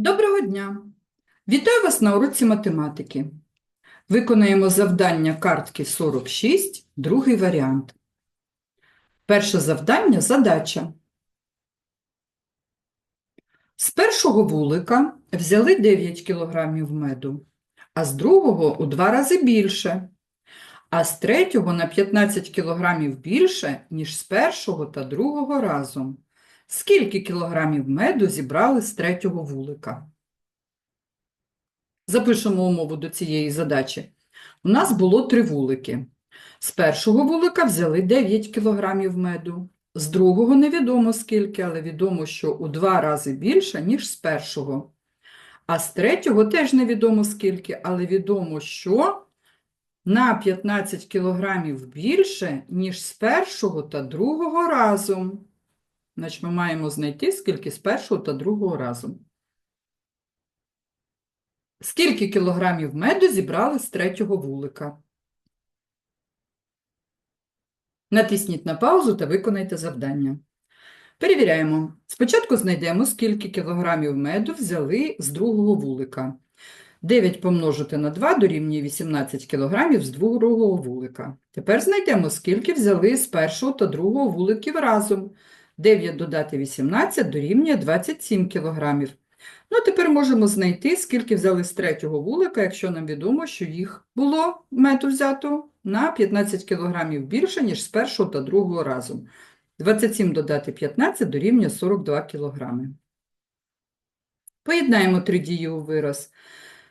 Доброго дня! Вітаю вас на уроці математики. Виконаємо завдання картки 46, другий варіант. Перше завдання – задача. З першого вулика взяли 9 кг меду, а з другого у два рази більше, а з третього на 15 кг більше, ніж з першого та другого разом. Скільки кілограмів меду зібрали з третього вулика? Запишемо умову до цієї задачі. У нас було три вулики. З першого вулика взяли 9 кілограмів меду, з другого невідомо скільки, але відомо, що у два рази більше, ніж з першого. А з третього теж невідомо скільки, але відомо, що на 15 кілограмів більше, ніж з першого та другого разом. Значить, ми маємо знайти, скільки з першого та другого разом. Скільки кілограмів меду зібрали з третього вулика? Натисніть на паузу та виконайте завдання. Перевіряємо. Спочатку знайдемо, скільки кілограмів меду взяли з другого вулика. 9 помножити на 2 дорівнює 18 кілограмів з другого вулика. Тепер знайдемо, скільки взяли з першого та другого вуликів разом. 9 додати 18 дорівнює 27 кілограмів. Ну, тепер можемо знайти, скільки взяли з третього вулика, якщо нам відомо, що їх було меду взято на 15 кілограмів більше, ніж з першого та другого разом. 27 додати 15 дорівнює 42 кілограми. Поєднаємо три дії у вираз.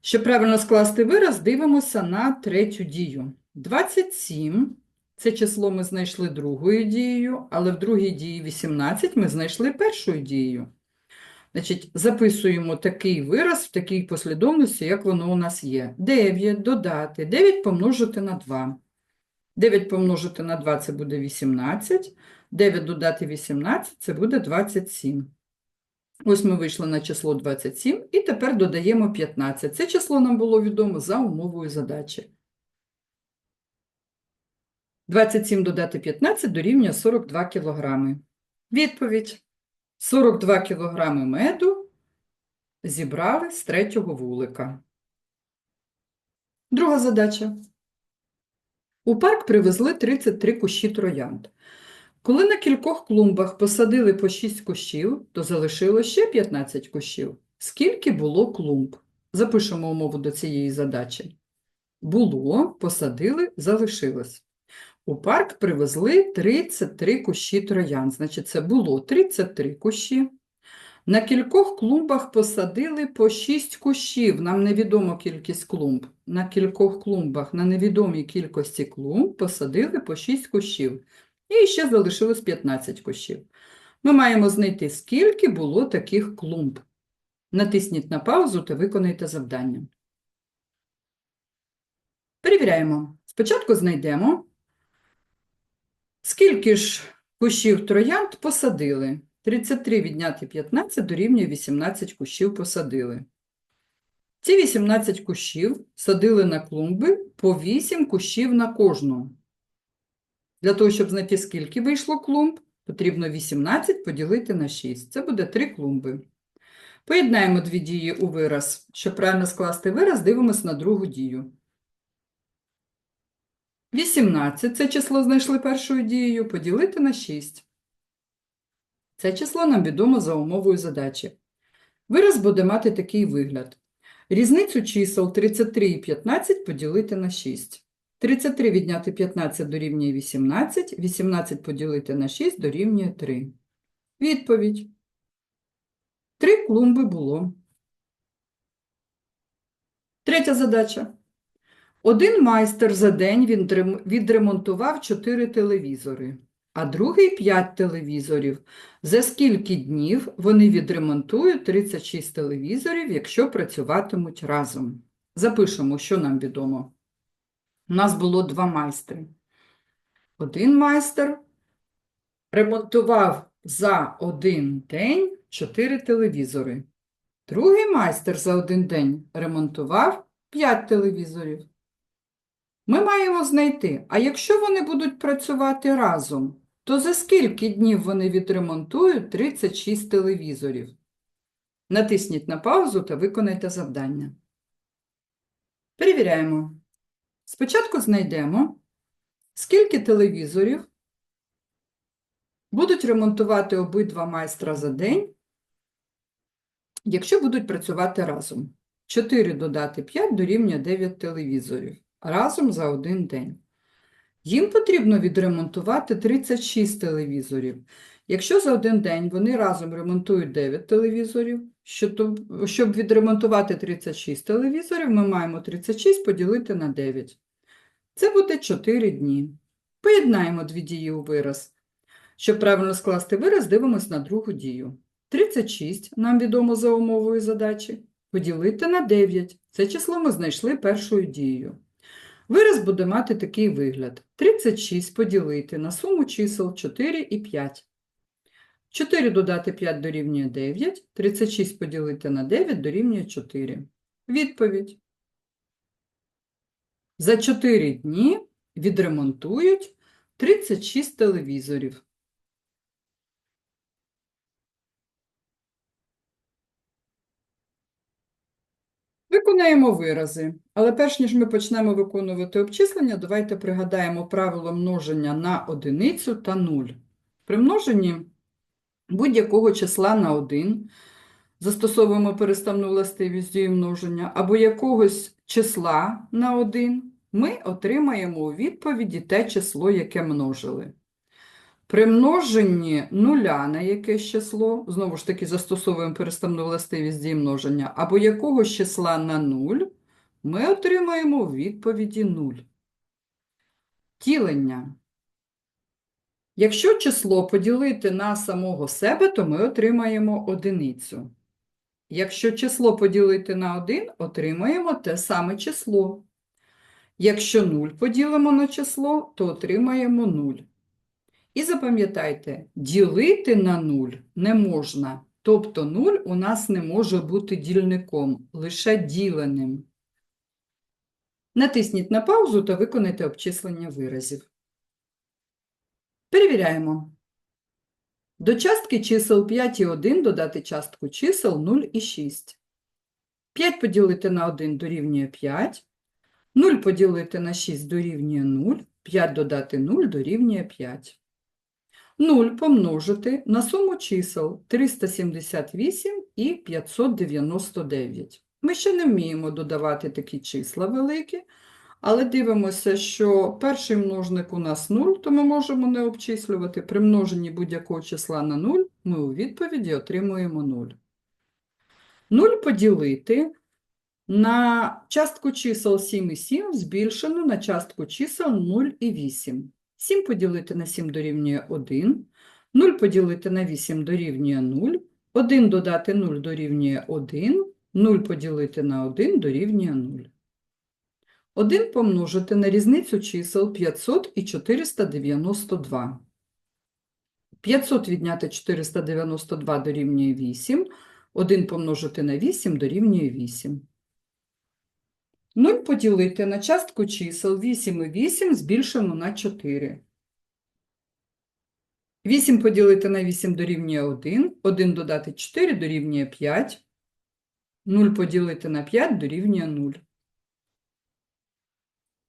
Щоб правильно скласти вираз, дивимося на третю дію. 27 – це число ми знайшли другою дією, але в другій дії 18 ми знайшли першою дією. Значить, записуємо такий вираз в такій послідовності, як воно у нас є. 9 додати, 9 помножити на 2. 9 помножити на 2 – це буде 18, 9 додати 18 – це буде 27. Ось ми вийшли на число 27 і тепер додаємо 15. Це число нам було відомо за умовою задачі. 27 додати 15 дорівнює 42 кілограми. Відповідь. 42 кілограми меду зібрали з третього вулика. Друга задача. У парк привезли 33 кущі троянд. Коли на кількох клумбах посадили по 6 кущів, то залишило ще 15 кущів. Скільки було клумб? Запишемо умову до цієї задачі. Було, посадили, залишилось. У парк привезли 33 кущі троян. Значить, це було 33 кущі. На кількох клумбах посадили по 6 кущів. Нам невідомо кількість клумб. На кількох клумбах, на невідомій кількості клумб посадили по 6 кущів. І ще залишилось 15 кущів. Ми маємо знайти, скільки було таких клумб. Натисніть на паузу та виконайте завдання. Перевіряємо. Спочатку знайдемо, скільки ж кущів троянд посадили. 33 відняти 15 дорівнює 18 кущів посадили. Ці 18 кущів садили на клумби по 8 кущів на кожну. Для того, щоб знайти, скільки вийшло клумб, потрібно 18 поділити на 6. Це буде 3 клумби. Поєднаємо дві дії у вираз. Щоб правильно скласти вираз, дивимося на другу дію. 18 – це число знайшли першою дією, поділити на 6. Це число нам відомо за умовою задачі. Вираз буде мати такий вигляд. Різницю чисел 33 і 15 поділити на 6. 33 відняти 15 дорівнює 18, 18 поділити на 6 дорівнює 3. Відповідь. Три клумби було. Третя задача. Один майстер за день він відремонтував 4 телевізори, а другий 5 телевізорів. За скільки днів вони відремонтують 36 телевізорів, якщо працюватимуть разом? Запишемо, що нам відомо. У нас було два майстри. Один майстер ремонтував за один день 4 телевізори. Другий майстер за один день ремонтував 5 телевізорів. Ми маємо знайти, а якщо вони будуть працювати разом, то за скільки днів вони відремонтують 36 телевізорів? Натисніть на паузу та виконайте завдання. Перевіряємо. Спочатку знайдемо, скільки телевізорів будуть ремонтувати обидва майстра за день, якщо будуть працювати разом. 4 додати 5 дорівнює 9 телевізорів разом за один день. Їм потрібно відремонтувати 36 телевізорів. Якщо за один день вони разом ремонтують 9 телевізорів, щоб відремонтувати 36 телевізорів, ми маємо 36 поділити на 9. Це буде 4 дні. Поєднаємо дві дії у вираз. Щоб правильно скласти вираз, дивимось на другу дію. 36 нам відомо за умовою задачі. Поділити на 9. Це число ми знайшли першою дією. Вираз буде мати такий вигляд. 36 поділити на суму чисел 4 і 5. 4 додати 5 дорівнює 9, 36 поділити на 9 дорівнює 4. Відповідь. За 4 дні відремонтують 36 телевізорів. Виконаємо вирази. Але перш ніж ми почнемо виконувати обчислення, давайте пригадаємо правило множення на одиницю та 0. При множенні будь-якого числа на 1 застосовуємо переставну властивість дії множення, або якогось числа на 1, ми отримаємо у відповіді те число, яке множили. При множенні нуля на якесь число, знову ж таки застосовуємо переставну властивість дії множення, або якогось числа на 0, ми отримаємо у відповіді 0. Ділення. Якщо число поділити на самого себе, то ми отримаємо одиницю. Якщо число поділити на 1, отримаємо те саме число. Якщо 0 поділимо на число, то отримаємо 0. І запам'ятайте, ділити на 0 не можна. Тобто 0 у нас не може бути дільником, лише діленим. Натисніть на паузу та виконайте обчислення виразів. Перевіряємо. До частки чисел 5 і 1 додати частку чисел 0 і 6. 5 поділити на 1 дорівнює 5. 0 поділити на 6 дорівнює 0. 5 додати 0 дорівнює 5. 0 помножити на суму чисел 378 і 599. Ми ще не вміємо додавати такі числа великі, але дивимося, що перший множник у нас 0, то ми можемо не обчислювати. При множенні будь-якого числа на 0 ми у відповіді отримуємо 0. 0 поділити на частку чисел 7 і 7 збільшену на частку чисел 0 і 8. 7 поділити на 7 дорівнює 1, 0 поділити на 8 дорівнює 0, 1 додати 0 дорівнює 1, 0 поділити на 1 дорівнює 0. 1 помножити на різницю чисел 500 і 492. 500 відняти 492 дорівнює 8, 1 помножити на 8 дорівнює 8. 0 поділити на частку чисел 8 і 8 збільшено на 4. 8 поділити на 8 дорівнює 1, 1 додати 4 дорівнює 5, 0 поділити на 5 дорівнює 0.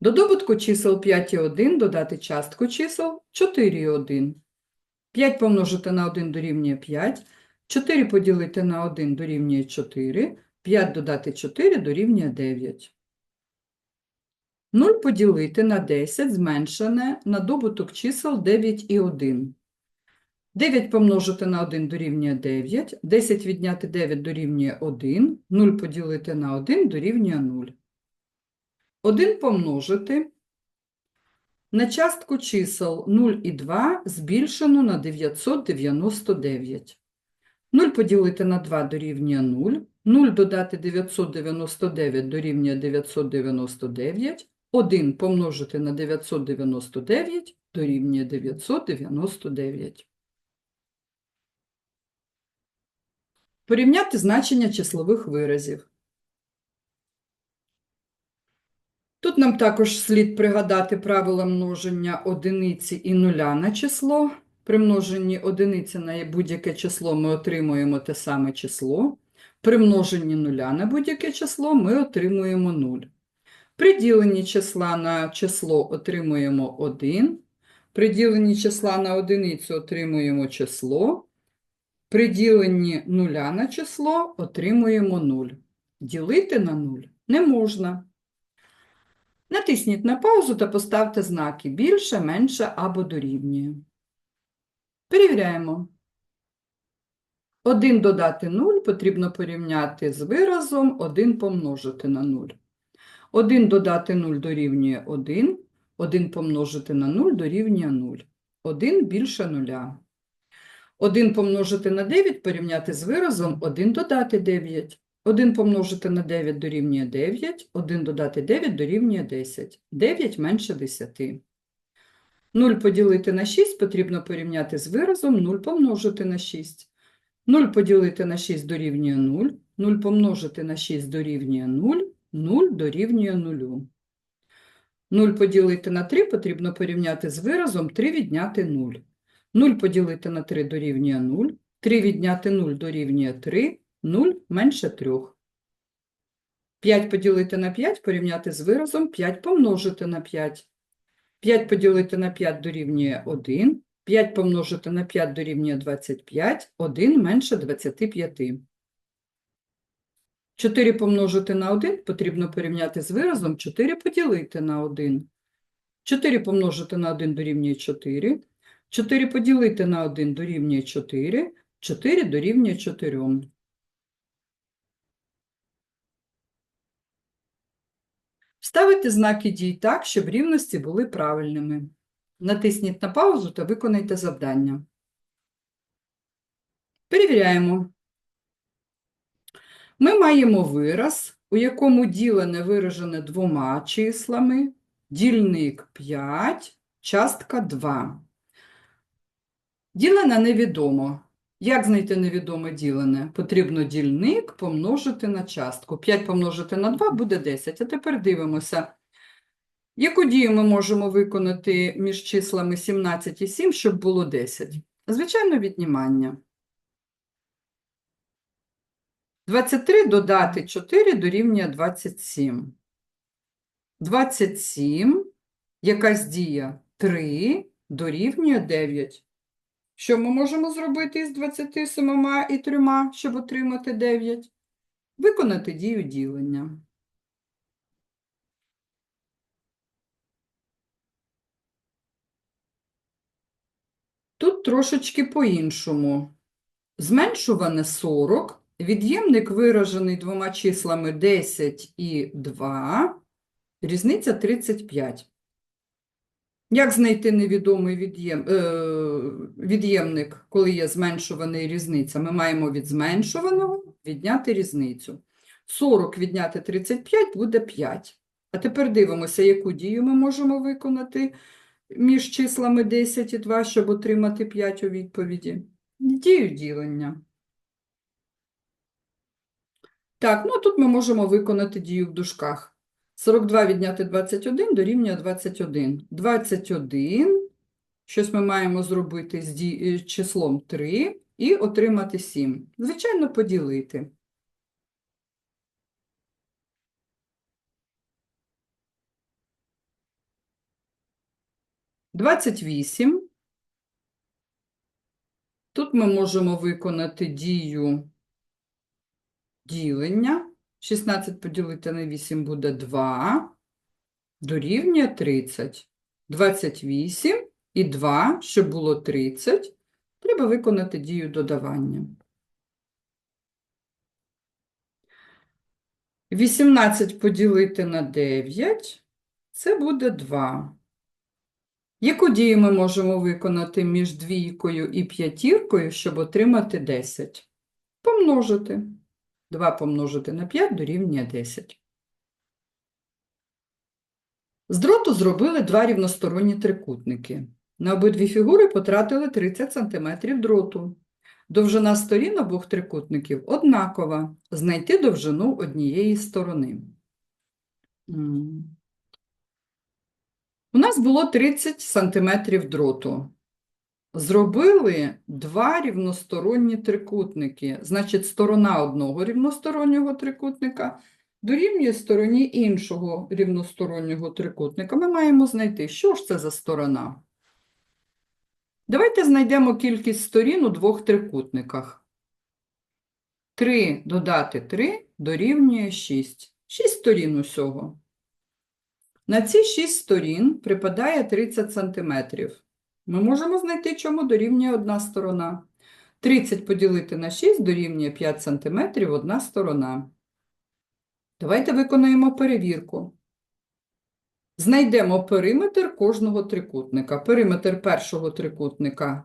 До добутку чисел 5 і 1 додати частку чисел 4 і 1. 5 помножити на 1 дорівнює 5, 4 поділити на 1 дорівнює 4, 5 додати 4 дорівнює 9. 0 поділити на 10 зменшене на добуток чисел 9 і 1. 9 помножити на 1 дорівнює 9, 10 відняти 9 дорівнює 1, 0 поділити на 1 дорівнює 0. 1 помножити на частку чисел 0 і 2 збільшено на 999. 0 поділити на 2 дорівнює 0, 0 додати 999 дорівнює 999, 1 помножити на 999 дорівнює 999. Порівняти значення числових виразів. Тут нам також слід пригадати правила множення одиниці і нуля на число. При множенні одиниці на будь-яке число ми отримуємо те саме число. При множенні нуля на будь-яке число ми отримуємо 0. При діленні числа на число отримуємо 1. При діленні числа на одиницю отримуємо число. При діленні нуля на число отримуємо 0. Ділити на 0 не можна. Натисніть на паузу та поставте знаки більше, менше або дорівнює. Перевіряємо. 1 додати 0 потрібно порівняти з виразом 1 помножити на 0. 1 додати 0 дорівнює 1, 1 помножити на 0 дорівнює 0. 1 більше 0. 1 помножити на 9 порівняти з виразом 1 додати 9. 1 помножити на 9 дорівнює 9, 1 додати 9 дорівнює 10. 9 менше 10. 0 поділити на 6 потрібно порівняти з виразом 0 помножити на 6. 0 поділити на 6 дорівнює 0, 0 помножити на 6 дорівнює 0, 0 дорівнює 0. 0 поділити на 3 потрібно порівняти з виразом 3 відняти 0. 0 поділити на 3 дорівнює 0, 3 відняти 0 дорівнює 3, 0 менше 3. 5 поділити на 5 порівняти з виразом 5 помножити на 5. 5 поділити на 5 дорівнює 1, 5 помножити на 5 дорівнює 25, 1 менше 25. 4 помножити на 1 потрібно порівняти з виразом 4 поділити на 1. 4 помножити на 1 дорівнює 4, 4 поділити на 1 дорівнює 4, 4 дорівнює 4. Ставити знаки дій так, щоб рівності були правильними. Натисніть на паузу та виконайте завдання. Перевіряємо. Ми маємо вираз, у якому ділене виражене двома числами, дільник 5, частка 2. Ділене невідомо. Як знайти невідоме ділене? Потрібно дільник помножити на частку. 5 помножити на 2 буде 10. А тепер дивимося, яку дію ми можемо виконати між числами 17 і 7, щоб було 10? Звичайно, віднімання. 23 додати 4 дорівнює 27. 27, якась дія 3 дорівнює 9. Що ми можемо зробити із 27 і 3, щоб отримати 9? Виконати дію ділення. Тут трошечки по-іншому. Зменшуване 40, від'ємник виражений двома числами 10 і 2, різниця 35. Як знайти невідомий від'єм, е, від'ємник, коли є зменшуваний різниця? Ми маємо від зменшуваного відняти різницю. 40 відняти 35 буде 5. А тепер дивимося, яку дію ми можемо виконати між числами 10 і 2, щоб отримати 5 у відповіді. Дію ділення. Так, ну тут ми можемо виконати дію в дужках. 42 відняти 21 дорівнює 21. 21, щось ми маємо зробити з ді- е, числом 3 і отримати 7. Звичайно, поділити. Двадцять вісім. Тут ми можемо виконати дію ділення. 16 поділити на 8 буде 2, дорівнює 30. 28 і 2, щоб було 30, треба виконати дію додавання. 18 поділити на 9, це буде 2. Яку дію ми можемо виконати між двійкою і п'ятіркою, щоб отримати 10? Помножити. 2 помножити на 5 дорівнює 10. З дроту зробили два рівносторонні трикутники. На обидві фігури потратили 30 см дроту. Довжина сторін обох трикутників однакова. Знайти довжину однієї сторони. У нас було 30 см дроту. Зробили два рівносторонні трикутники. Значить, сторона одного рівностороннього трикутника дорівнює стороні іншого рівностороннього трикутника. Ми маємо знайти, що ж це за сторона. Давайте знайдемо кількість сторін у двох трикутниках. 3 додати 3 дорівнює 6. 6 сторін усього. На ці 6 сторін припадає 30 см. Ми можемо знайти, чому дорівнює одна сторона. 30 поділити на 6 дорівнює 5 см одна сторона. Давайте виконаємо перевірку. Знайдемо периметр кожного трикутника. Периметр першого трикутника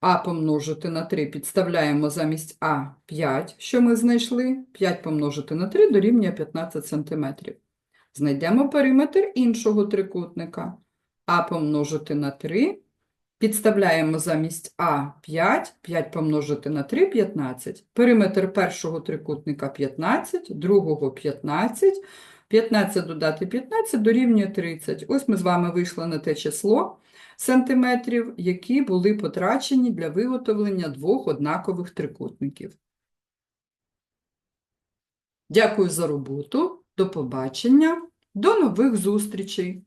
А помножити на 3 підставляємо замість А 5, що ми знайшли. 5 помножити на 3 дорівнює 15 см. Знайдемо периметр іншого трикутника. А помножити на 3. Підставляємо замість А 5, 5 помножити на 3 – 15. Периметр першого трикутника 15, другого 15. 15 додати 15 дорівнює 30. Ось ми з вами вийшли на те число сантиметрів, які були потрачені для виготовлення двох однакових трикутників. Дякую за роботу. До побачення. До нових зустрічей!